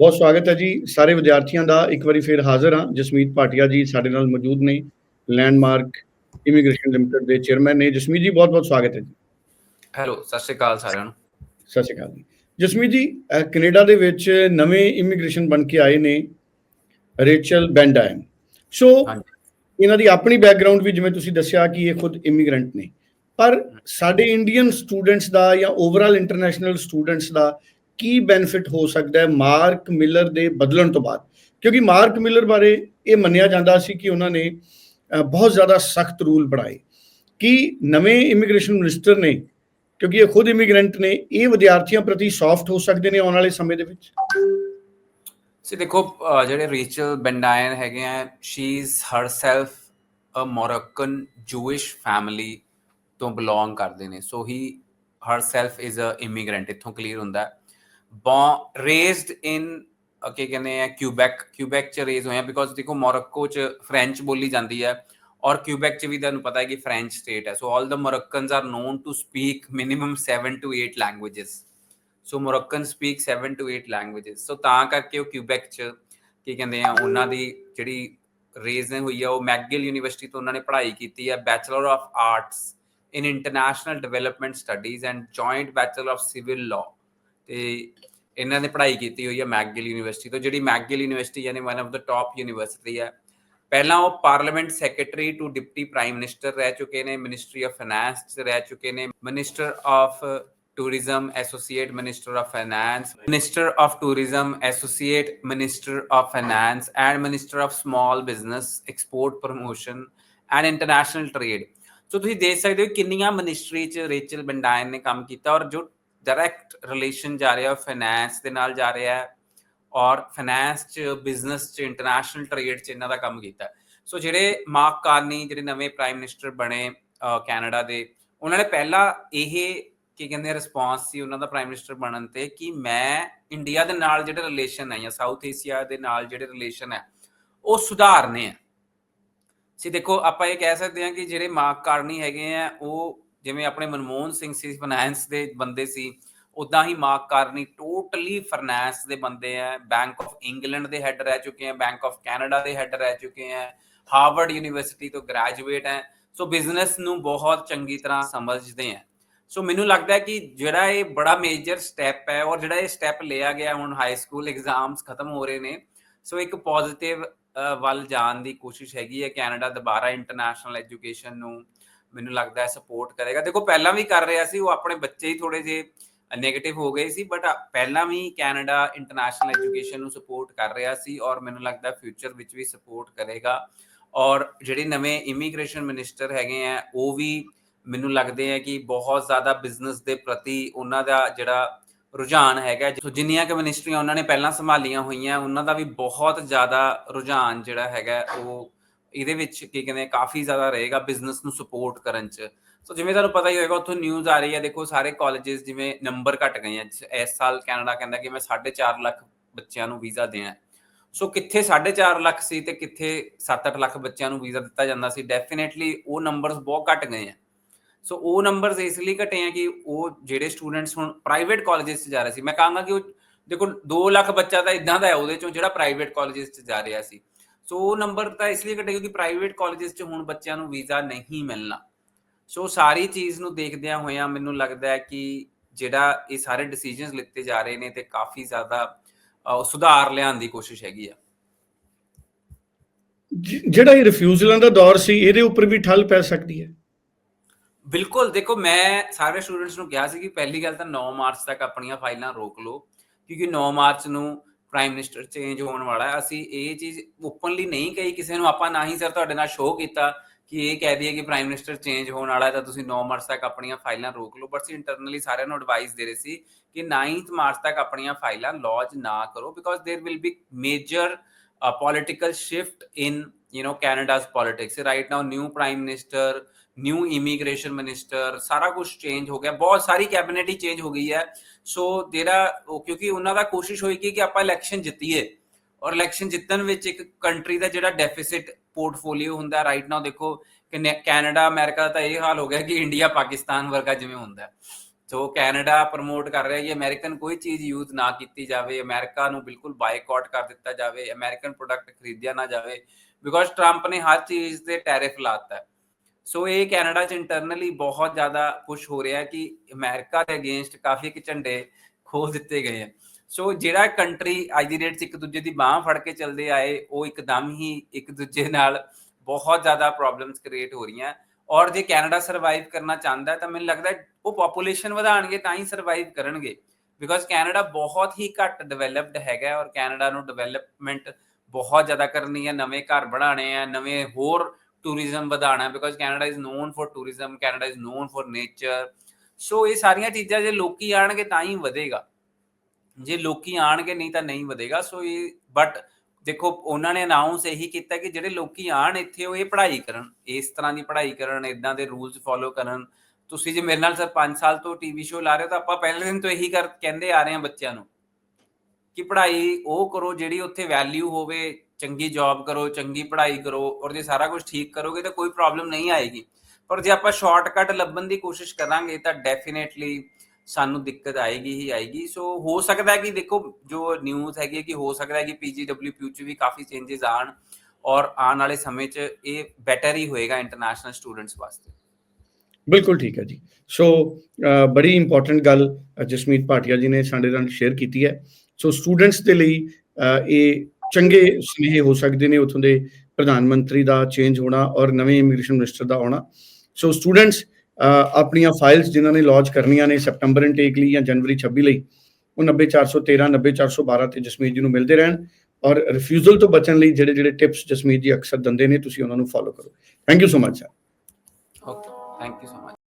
ਬਹੁਤ ਸਵਾਗਤ ਹੈ ਜੀ। ਸਾਰੇ ਵਿਦਿਆਰਥੀਆਂ ਦਾ ਇੱਕ ਵਾਰੀ ਫੇਰ ਹਾਜ਼ਰ ਹਾਂ। ਜਸਮੀਤ ਭਾਟੀਆ ਜੀ ਸਾਡੇ ਨਾਲ ਮੌਜੂਦ ਨੇ ਲੈਂਡਮਾਰਕ ਇਮੀਗ੍ਰੇਸ਼ਨ ਲਿਮਟਿਡ ਦੇ ਚੇਅਰਮੈਨ ਨੇ। ਜਸਮੀਤ ਜੀ ਬਹੁਤ ਬਹੁਤ ਸਵਾਗਤ ਹੈ ਜੀ। ਹੈਲੋ ਸਤਿ ਸ਼੍ਰੀ ਅਕਾਲ ਸਾਰਿਆਂ ਨੂੰ। ਸਤਿ ਸ਼੍ਰੀ ਅਕਾਲ ਜੀ। ਜਸਮੀਤ ਜੀ ਕੈਨੇਡਾ ਦੇ ਵਿੱਚ ਨਵੇਂ ਇਮੀਗ੍ਰੇਸ਼ਨ ਬਣ ਕੇ ਆਏ ਨੇ ਰੇਚਲ ਬੈਂਡਾਇਨ। ਸੋ ਇਹਨਾਂ ਦੀ ਆਪਣੀ ਬੈਕਗ੍ਰਾਉਂਡ ਵੀ ਜਿਵੇਂ ਤੁਸੀਂ ਦੱਸਿਆ ਕਿ ਇਹ ਖੁਦ ਇਮੀਗ੍ਰੈਂਟ ਨੇ। ਪਰ ਸਾਡੇ ਇੰਡੀਅਨ ਸਟੂਡੈਂਟਸ ਦਾ ਜਾਂ ਓਵਰਆਲ ਇੰਟਰਨੈਸ਼ਨਲ ਸਟੂਡੈਂਟਸ ਦਾ ਕੀ ਬੈਨੀਫਿਟ ਹੋ ਸਕਦਾ ਹੈ ਮਾਰਕ ਮਿਲਰ ਦੇ ਬਦਲਣ ਤੋਂ ਬਾਅਦ? ਕਿਉਂਕਿ ਮਾਰਕ ਮਿਲਰ ਬਾਰੇ ਇਹ ਮੰਨਿਆ ਜਾਂਦਾ ਸੀ ਕਿ ਉਹਨਾਂ ਨੇ ਬਹੁਤ ਜ਼ਿਆਦਾ ਸਖਤ ਰੂਲ ਬਣਾਏ। ਕਿ ਨਵੇਂ ਇਮੀਗ੍ਰੇਸ਼ਨ ਮਿਨਿਸਟਰ ਨੇ, ਕਿਉਂਕਿ ਇਹ ਖੁਦ ਇਮੀਗ੍ਰੈਂਟ ਨੇ, ਇਹ ਵਿਦਿਆਰਥੀਆਂ ਪ੍ਰਤੀ ਸੌਫਟ ਹੋ ਸਕਦੇ ਨੇ ਆਉਣ ਵਾਲੇ ਸਮੇਂ ਦੇ ਵਿੱਚ? ਸੀ ਦੇਖੋ ਜਿਹੜੇ ਰੀਚਲ ਬੈਂਡਾਇਨ ਹੈਗੇ ਆ she is herself a Moroccan Jewish family ਤੋਂ ਬਿਲੋਂਗ ਕਰਦੇ ਨੇ। So he herself is a immigrant ਇੱਥੋਂ ਕਲੀਅਰ ਹੁੰਦਾ ਬੌਂ ਰੇਜ਼ਡ ਇਨ ਕੀ ਕਹਿੰਦੇ ਆ ਕਿਊਬੈਕ ਕਿਊਬੈਕ ਚ ਰੇਜ਼ ਹੋਇਆ ਬਿਕੋਜ਼ ਦੇਖੋ ਮੋਰੋਕੋ ਚ ਫ੍ਰੈਂਚ ਬੋਲੀ ਜਾਂਦੀ ਹੈ ਔਰ ਕਿਊਬੈਕ ਚ ਵੀ ਤੁਹਾਨੂੰ ਪਤਾ ਹੈ ਕਿ ਫ੍ਰੈਂਚ ਸਟੇਟ ਹੈ। So all the Moroccans are known to speak minimum 7 to 8 languages so Moroccan speak 7 to 8 languages so ਤਾਂ ਕਰਕੇ ਉਹ ਕਿਊਬੈਕ ਚ ਕੀ ਕਹਿੰਦੇ ਆ, ਉਹਨਾਂ ਦੀ ਜਿਹੜੀ ਰੇਜ਼ ਨੇ ਹੋਈ ਆ, ਉਹ ਮੈਕਗਿਲ ਯੂਨੀਵਰਸਿਟੀ ਤੋਂ ਉਹਨਾਂ ਨੇ ਪੜ੍ਹਾਈ ਕੀਤੀ ਹੈ। Bachelor of arts in international development studies and joint bachelor of civil law ਤੇ ਇਹਨਾਂ ਨੇ ਪੜ੍ਹਾਈ ਕੀਤੀ ਹੋਈ ਹੈ ਮੈਗਿਲ ਯੂਨੀਵਰਸਿਟੀ ਤੋਂ, ਜਿਹੜੀ ਮੈਗਿਲ ਯੂਨੀਵਰਸਿਟੀ ਯਾਨੀ one of the top university ਹੈ। ਪਹਿਲਾਂ ਉਹ parliament secretary to deputy prime minister ਰਹਿ ਚੁੱਕੇ ਨੇ ਮਿਨਿਸਟਰੀ ਆਫ ਫਾਈਨੈਂਸ ਚ ਰਹਿ ਚੁੱਕੇ ਨੇ minister of tourism associate minister of finance minister of tourism associate minister of finance and minister of small business export promotion and international trade so ਤੁਸੀਂ ਦੇਖ ਸਕਦੇ ਹੋ ਕਿੰਨੀਆਂ ਮਿਨਿਸਟਰੀ ਚ ਰੇਚਲ ਬੰਡਾਇਨ ਨੇ ਕੰਮ ਕੀਤਾ ਔਰ ਜੋ ਡਾਇਰੈਕਟ ਰਿਲੇਸ਼ਨ ਜਾ ਰਿਹਾ ਫਾਈਨੈਂਸ ਦੇ ਨਾਲ ਜਾ ਰਿਹਾ ਹੈ ਔਰ ਫਾਈਨੈਂਸ ਚ ਬਿਜ਼ਨਸ ਚ ਇੰਟਰਨੈਸ਼ਨਲ ਟ੍ਰੇਡ ਚ ਇਹਨਾਂ ਦਾ ਕੰਮ ਕੀਤਾ ਸੋ ਜਿਹੜੇ ਮਾਰਕ ਕਾਰਨੀ, ਜਿਹੜੇ ਨਵੇਂ ਪ੍ਰਾਈਮ ਮਿਨਿਸਟਰ ਬਣੇ ਕੈਨੇਡਾ ਦੇ, ਉਹਨਾਂ ਨੇ ਪਹਿਲਾਂ ਇਹ ਕੀ ਕਹਿੰਦੇ ਰਿਸਪੌਂਸ ਸੀ ਉਹਨਾਂ ਦਾ ਪ੍ਰਾਈਮ ਮਿਨਿਸਟਰ ਬਣਨ ਤੇ ਕਿ ਮੈਂ ਇੰਡੀਆ ਦੇ ਨਾਲ ਜਿਹੜੇ ਰਿਲੇਸ਼ਨ ਹੈ ਜਾਂ ਸਾਊਥ ਏਸ਼ੀਆ ਦੇ ਨਾਲ ਜਿਹੜੇ ਰਿਲੇਸ਼ਨ ਹੈ, ਉਹ ਸੁਧਾਰਨੇ ਆ ਸੀ ਦੇਖੋ, ਆਪਾਂ ਇਹ ਕਹਿ ਸਕਦੇ ਹਾਂ ਕਿ ਜਿਹੜੇ ਮਾਰਕ ਕਾਰਨੀ ਹੈਗੇ ਆ, ਉਹ ਜਿਵੇਂ ਆਪਣੇ ਮਨਮੋਹਨ ਸਿੰਘ ਸੀ ਫਾਈਨੈਂਸ ਦੇ ਬੰਦੇ ਸੀ ਉਦਾਂ ਹੀ ਮਾਰਕ ਕਾਰਨੀ ਟੋਟਲੀ ਫਾਈਨੈਂਸ ਦੇ ਬੰਦੇ ਆ ਬੈਂਕ ਆਫ ਇੰਗਲੈਂਡ ਦੇ ਹੈੱਡ ਰਹਿ ਚੁੱਕੇ ਆ ਬੈਂਕ ਆਫ ਕੈਨੇਡਾ ਦੇ ਹੈੱਡ ਰਹਿ ਚੁੱਕੇ ਆ ਹਾਰਵਰਡ ਯੂਨੀਵਰਸਿਟੀ ਤੋਂ ਗ੍ਰੈਜੂਏਟ ਹੈ ਸੋ ਬਿਜ਼ਨਸ ਨੂੰ ਬਹੁਤ ਚੰਗੀ ਤਰ੍ਹਾਂ ਸਮਝਦੇ ਆ ਸੋ ਮੈਨੂੰ ਲੱਗਦਾ ਹੈ ਕਿ ਜਿਹੜਾ ਇਹ ਬੜਾ ਮੇਜਰ ਸਟੈਪ ਹੈ ਔਰ ਜਿਹੜਾ ਇਹ ਸਟੈਪ ਲਿਆ ਗਿਆ ਹੁਣ ਹਾਈ ਸਕੂਲ ਐਗਜ਼ਾਮਸ ਖਤਮ ਹੋ ਰਹੇ ਨੇ ਸੋ ਇੱਕ ਪੋਜ਼ਿਟਿਵ ਵੱਲ ਜਾਣ ਦੀ ਕੋਸ਼ਿਸ਼ ਹੈਗੀ ਹੈ ਕੈਨੇਡਾ ਦੁਬਾਰਾ ਇੰਟਰਨੈਸ਼ਨਲ ਐਜੂਕੇਸ਼ਨ ਨੂੰ। ਮੈਨੂੰ ਲੱਗਦਾ ਹੈ ਸਪੋਰਟ ਕਰੇਗਾ। ਦੇਖੋ, ਪਹਿਲਾਂ ਵੀ ਕਰ ਰਿਹਾ ਸੀ, ਉਹ ਆਪਣੇ ਬੱਚੇ ਹੀ ਥੋੜੇ ਜੇ ਨੈਗੇਟਿਵ ਹੋ ਗਏ ਸੀ ਬਟ ਪਹਿਲਾਂ ਵੀ ਕੈਨੇਡਾ ਇੰਟਰਨੈਸ਼ਨਲ ਐਜੂਕੇਸ਼ਨ ਨੂੰ ਸਪੋਰਟ ਕਰ ਰਿਹਾ ਸੀ ਔਰ ਮੈਨੂੰ ਲੱਗਦਾ ਫਿਊਚਰ ਵਿੱਚ ਵੀ ਸਪੋਰਟ ਕਰੇਗਾ। ਔਰ ਜਿਹੜੇ ਨਵੇਂ ਇਮੀਗ੍ਰੇਸ਼ਨ ਮਿਨਿਸਟਰ ਹੈਗੇ ਆ ਉਹ ਵੀ ਮੈਨੂੰ ਲੱਗਦੇ ਆ ਕਿ ਬਹੁਤ ਜ਼ਿਆਦਾ ਬਿਜ਼ਨਸ ਦੇ ਪ੍ਰਤੀ ਉਹਨਾਂ ਦਾ ਜਿਹੜਾ ਰੁਝਾਨ ਹੈਗਾ ਸੋ ਜਿੰਨੀਆਂ ਕਿ ਮਿਨਿਸਟਰੀਆਂ ਉਹਨਾਂ ਨੇ ਪਹਿਲਾਂ ਸੰਭਾਲੀਆਂ ਹੋਈਆਂ, ਉਹਨਾਂ ਦਾ ਵੀ ਬਹੁਤ ਜ਼ਿਆਦਾ ਰੁਝਾਨ ਜਿਹੜਾ ਹੈਗਾ ਉਹ ਇਹਦੇ ਵਿੱਚ ਕੀ ਕਹਿੰਦੇ ਕਾਫੀ ਜ਼ਿਆਦਾ ਰਹੇਗਾ ਬਿਜ਼ਨਸ ਨੂੰ ਸਪੋਰਟ ਕਰਨ ਚ। ਸੋ ਜਿਵੇਂ ਤੁਹਾਨੂੰ ਪਤਾ ਹੀ ਹੋਏਗਾ, ਉੱਥੋਂ ਨਿਊਜ਼ ਆ ਰਹੀ ਹੈ ਦੇਖੋ ਸਾਰੇ ਕਾਲਜਸ ਜਿਵੇਂ ਨੰਬਰ ਘਟ ਗਏ ਆ ਇਸ ਸਾਲ ਕੈਨੇਡਾ ਕਹਿੰਦਾ ਕਿ ਮੈਂ 4.5 ਲੱਖ ਬੱਚਿਆਂ ਨੂੰ ਵੀਜ਼ਾ ਦੇਣਾ। ਸੋ ਕਿੱਥੇ 4.5 ਲੱਖ ਸੀ ਤੇ ਕਿੱਥੇ 7-8 ਲੱਖ ਬੱਚਿਆਂ ਨੂੰ ਵੀਜ਼ਾ ਦਿੱਤਾ ਜਾਂਦਾ ਸੀ ਡੈਫੀਨਿਟਲੀ ਉਹ ਨੰਬਰਸ ਬਹੁਤ ਘਟ ਗਏ ਆ। ਸੋ ਉਹ ਨੰਬਰਸ ਇਸ ਲਈ ਘਟੇ ਆ ਕਿ ਉਹ ਜਿਹੜੇ ਸਟੂਡੈਂਟਸ ਹੁਣ ਪ੍ਰਾਈਵੇਟ ਕਾਲਜਸ 'ਚ ਜਾ ਰਹੇ ਸੀ, ਮੈਂ ਕਹਾਂਗਾ ਕਿ ਉਹ ਦੇਖੋ 2 ਲੱਖ ਬੱਚਾ ਤਾਂ ਇਦਾਂ ਦਾ ਹੈ, ਉਹਦੇ ਚੋਂ ਜਿਹੜਾ ਪ੍ਰਾਈਵੇਟ ਕਾਲਜਸ 'ਚ ਜਾ ਰਿਹਾ ਸੀ। ਸੋ ਉਹ ਨੰਬਰ ਤਾਂ ਇਸ ਲਈ ਘਟੇ ਕਿਉਂਕਿ ਪ੍ਰਾਈਵੇਟ ਕਾਲਜਸ 'ਚ ਹੁਣ ਬੱਚਿਆਂ ਨੂੰ ਵੀਜ਼ਾ ਨਹੀਂ ਮਿਲਣਾ। ਸੋ ਸਾਰੀ ਚੀਜ਼ ਨੂੰ ਦੇਖਦਿਆਂ ਹੋਇਆਂ ਮੈਨੂੰ ਲੱਗਦਾ ਹੈ ਕਿ ਜਿਹੜਾ ਇਹ ਸਾਰੇ ਡਿਸੀਜਨਸ ਲਿੱਤੇ ਜਾ ਰਹੇ ਨੇ ਤੇ ਕਾਫੀ ਜ਼ਿਆਦਾ ਸੁਧਾਰ ਲਿਆਉਣ ਦੀ ਕੋਸ਼ਿਸ਼ ਹੈਗੀ ਆ। ਜਿਹੜਾ ਇਹ ਰਿਫਿਊਜ਼ਲਾਂ ਦਾ ਦੌਰ ਸੀ ਇਹਦੇ ਉੱਪਰ ਵੀ ਠੱਲ ਪੈ ਸਕਦੀ ਹੈ। ਬਿਲਕੁਲ ਦੇਖੋ ਮੈਂ ਸਾਰੇ ਸਟੂਡੈਂਟਸ ਨੂੰ ਕਿਹਾ ਸੀ ਕਿ ਪਹਿਲੀ ਗੱਲ ਤਾਂ 9 ਮਾਰਚ ਤੱਕ ਆਪਣੀਆਂ ਫਾਈਲਾਂ ਰੋਕ ਲਓ ਕਿਉਂਕਿ 9 ਮਾਰਚ ਨੂੰ ਪ੍ਰਾਈਮ ਮਿਨਿਸਟਰ ਚੇਂਜ ਹੋਣ ਵਾਲਾ ਹੈ ਅਸੀਂ ਇਹ ਚੀਜ਼ ਓਪਨਲੀ ਨਹੀਂ ਕਹੀ ਕਿਸੇ ਨੂੰ ਆਪਾਂ ਨਾ ਹੀ ਸਰ ਤੁਹਾਡੇ ਨਾਲ ਸ਼ੋਅ ਕੀਤਾ ਕਿ ਇਹ ਕਹਿ ਦਈਏ ਕਿ ਪ੍ਰਾਈਮ ਮਿਨਿਸਟਰ ਚੇਂਜ ਹੋਣ ਵਾਲਾ ਹੈ ਤਾਂ ਤੁਸੀਂ 9 ਮਾਰਚ ਤੱਕ ਆਪਣੀਆਂ ਫਾਈਲਾਂ ਰੋਕ ਲਓ ਬਟ ਅਸੀਂ ਇੰਟਰਨਲੀ ਸਾਰਿਆਂ ਨੂੰ ਐਡਵਾਈਸ ਦੇ ਰਹੇ ਸੀ ਕਿ 9th ਮਾਰਚ ਤੱਕ ਆਪਣੀਆਂ ਫਾਈਲਾਂ ਲੌਂਚ ਨਾ ਕਰੋ because there will be major political shift in you know Canada's politics right now new prime minister new immigration minister ਸਾਰਾ ਕੁਝ ਚੇਂਜ ਹੋ ਗਿਆ ਬਹੁਤ ਸਾਰੀ ਕੈਬਨਿਟ ਹੀ ਚੇਂਜ ਹੋ ਗਈ ਹੈ ਸੋ ਜਿਹੜਾ ਉਹ ਕਿਉਂਕਿ ਉਹਨਾਂ ਦਾ ਕੋਸ਼ਿਸ਼ ਹੋਈ ਕਿ ਆਪਾਂ ਇਲੈਕਸ਼ਨ ਜਿੱਤੀਏ ਔਰ ਇਲੈਕਸ਼ਨ ਜਿੱਤਣ ਵਿੱਚ ਇੱਕ ਕੰਟਰੀ ਦਾ ਜਿਹੜਾ ਡੈਫਿਸਿਟ ਪੋਰਟਫੋਲੀਓ ਹੁੰਦਾ ਰਾਈਟ ਨਾਓ ਦੇਖੋ ਕਿ ਕੈਨੇਡਾ ਅਮਰੀਕਾ ਦਾ ਤਾਂ ਇਹ ਹਾਲ ਹੋ ਗਿਆ ਕਿ ਇੰਡੀਆ ਪਾਕਿਸਤਾਨ ਵਰਗਾ ਜਿਵੇਂ ਹੁੰਦਾ ਹੈ ਸੋ ਕੈਨੇਡਾ ਪ੍ਰਮੋਟ ਕਰ ਰਿਹਾ ਕਿ ਅਮਰੀਕਨ ਕੋਈ ਚੀਜ਼ ਯੂਜ਼ ਨਾ ਕੀਤੀ ਜਾਵੇ, ਅਮਰੀਕਾ ਨੂੰ ਬਿਲਕੁਲ ਬਾਈਕਾਟ ਕਰ ਦਿੱਤਾ ਜਾਵੇ, ਅਮਰੀਕਨ ਪ੍ਰੋਡਕਟ ਖਰੀਦਿਆ ਨਾ ਜਾਵੇ ਬਿਕੋਜ਼ ਟਰੰਪ ਨੇ ਹਰ ਚੀਜ਼ ਤੇ ਟੈਰਿਫ ਲਾਤਾ ਹੈ ਸੋ ਇਹ ਕੈਨੇਡਾ ਚ ਇੰਟਰਨਲੀ ਬਹੁਤ ਜ਼ਿਆਦਾ ਪੁਸ਼ ਹੋ ਰਿਹਾ ਕਿ ਅਮਰੀਕਾ ਦੇ ਅਗੇਂਸਟ ਕਾਫੀ ਇੱਕ ਝੰਡੇ ਖੋਲ ਦਿੱਤੇ ਗਏ ਆ। ਸੋ ਜਿਹੜਾ ਕੰਟਰੀ ਅੱਜ ਦੀ ਡੇਟ 'ਚ ਇੱਕ ਦੂਜੇ ਦੀ ਬਾਹ ਫੜ ਕੇ ਚੱਲਦੇ ਆਏ, ਉਹ ਇੱਕਦਮ ਹੀ ਇੱਕ ਦੂਜੇ ਨਾਲ ਬਹੁਤ ਜ਼ਿਆਦਾ ਪ੍ਰੋਬਲਮਸ ਕ੍ਰੀਏਟ ਹੋ ਰਹੀਆਂ। ਔਰ ਜੇ ਕੈਨੇਡਾ ਸਰਵਾਈਵ ਕਰਨਾ ਚਾਹੁੰਦਾ ਤਾਂ ਮੈਨੂੰ ਲੱਗਦਾ ਉਹ ਪੋਪੂਲੇਸ਼ਨ ਵਧਾਣਗੇ ਤਾਂ ਹੀ ਸਰਵਾਈਵ ਕਰਨਗੇ। ਬਿਕਾਜ਼ ਕੈਨੇਡਾ ਬਹੁਤ ਹੀ ਘੱਟ ਡਿਵੈਲਪਡ ਹੈਗਾ ਔਰ ਕੈਨੇਡਾ ਨੂੰ ਡਿਵੈਲਪਮੈਂਟ ਬਹੁਤ ਜ਼ਿਆਦਾ ਕਰਨੀ ਹੈ। ਨਵੇਂ ਘਰ ਬਣਾਉਣੇ ਆ ਨਵੇਂ ਹੋਰ ਟੂਰਿਜ਼ਮ ਵਧਾਉਣਾ because Canada is known for tourism Canada is known for nature so ਇਹ ਸਾਰੀਆਂ ਚੀਜ਼ਾਂ ਜੇ ਲੋਕੀ ਆਣਗੇ ਤਾਂ ਹੀ ਵਧੇਗਾ। ਜੇ ਲੋਕੀ ਆਣਗੇ ਨਹੀਂ ਤਾਂ ਨਹੀਂ ਵਧੇਗਾ। ਸੋ ਇਹ ਬਟ ਦੇਖੋ, ਉਹਨਾਂ ਨੇ ਅਨਾਉਂਸ ਇਹੀ ਕੀਤਾ ਕਿ ਜਿਹੜੇ ਲੋਕੀ ਆਣ ਇੱਥੇ ਉਹ ਇਹ ਪੜ੍ਹਾਈ ਕਰਨ, ਇਸ ਤਰ੍ਹਾਂ ਦੀ ਪੜ੍ਹਾਈ ਕਰਨ, ਇਦਾਂ ਦੇ ਰੂਲਸ ਫੋਲੋ ਕਰਨ। ਤੁਸੀਂ ਜੇ ਮੇਰੇ ਨਾਲ ਸਰ 5 ਸਾਲ ਤੋਂ ਟੀਵੀ ਸ਼ੋਅ ਲਾ ਰਹੇ ਹੋ ਤਾਂ ਆਪਾਂ ਪਹਿਲੇ ਦਿਨ ਤੋਂ ਇਹੀ ਕਰ, ਕਹਿੰਦੇ ਆ ਰਹੇ ਹਾਂ ਬੱਚਿਆਂ ਨੂੰ ਕਿ ਪੜ੍ਹਾਈ ਉਹ ਕਰੋ ਜਿਹੜੀ ਉੱਥੇ ਵੈਲਿਊ ਹੋਵੇ, ਚੰਗੀ ਜੌਬ ਕਰੋ, ਚੰਗੀ ਪੜ੍ਹਾਈ ਕਰੋ ਔਰ ਜੇ ਸਾਰਾ ਕੁਝ ਠੀਕ ਕਰੋਗੇ ਤਾਂ ਕੋਈ ਪ੍ਰੋਬਲਮ ਨਹੀਂ ਆਏਗੀ। ਪਰ ਜੇ ਆਪਾਂ ਸ਼ਾਰਟਕਟ ਲੱਭਣ ਦੀ ਕੋਸ਼ਿਸ਼ ਕਰਾਂਗੇ ਤਾਂ ਡੈਫੀਨੇਟਲੀ ਸਾਨੂੰ ਦਿੱਕਤ ਆਏਗੀ ਹੀ ਆਏਗੀ। ਸੋ ਹੋ ਸਕਦਾ ਹੈ ਕਿ ਦੇਖੋ ਜੋ ਨਿਊਜ਼ ਹੈਗੀ ਹੈ ਕਿ ਹੋ ਸਕਦਾ ਹੈ ਕਿ ਪੀਜੀਡਬਲਯੂਪੀ ਚ ਵੀ ਕਾਫੀ ਚੇਂਜਸ ਆਣ ਔਰ ਆਉਣ ਵਾਲੇ ਸਮੇਂ 'ਚ ਇਹ ਬੈਟਰ ਹੀ ਹੋਏਗਾ ਇੰਟਰਨੈਸ਼ਨਲ ਸਟੂਡੈਂਟਸ ਵਾਸਤੇ। ਬਿਲਕੁਲ ਠੀਕ ਹੈ ਜੀ। ਸੋ ਬੜੀ ਇੰਪੋਰਟੈਂਟ ਗੱਲ ਜਸਮੀਤ ਭਾਟੀਆ ਜੀ ਨੇ ਸਾਡੇ ਨਾਲ ਸ਼ੇਅਰ ਕੀਤੀ ਹੈ। ਸੋ ਸਟੂਡੈਂਟਸ ਦੇ ਲਈ ਇਹ ਚੰਗੇ ਸੁਨੇਹੇ ਹੋ ਸਕਦੇ ਨੇ, ਉਥੋਂ ਦੇ ਪ੍ਰਧਾਨ ਮੰਤਰੀ ਦਾ ਚੇਂਜ ਹੋਣਾ ਔਰ ਨਵੇਂ ਇਮੀਗ੍ਰੇਸ਼ਨ ਮਿਨਿਸਟਰ ਦਾ ਆਉਣਾ। ਸੋ ਸਟੂਡੈਂਟਸ ਆਪਣੀਆਂ ਫਾਈਲਸ ਜਿਨ੍ਹਾਂ ਨੇ ਲਾਂਚ ਕਰਨੀਆਂ ਨੇ ਸੈਪਟੈਂਬਰ ਇਨਟੇਕ ਲਈ ਜਾਂ ਜਨਵਰੀ 26 ਲਈ, ਉਹ 90413 90412 ਤੇ ਜਸਮੀਤ ਜੀ ਨੂੰ ਮਿਲਦੇ ਰਹਿਣ ਔਰ ਰਿਫਿਊਜ਼ਲ ਤੋਂ ਬਚਣ ਲਈ ਜਿਹੜੇ ਜਿਹੜੇ ਟਿਪਸ ਜਸਮੀਤ ਜੀ ਅਕਸਰ ਦਿੰਦੇ ਨੇ, ਤੁਸੀਂ ਉਹਨਾਂ ਨੂੰ ਫੋਲੋ ਕਰੋ। Thank you so much sir okay thank you so much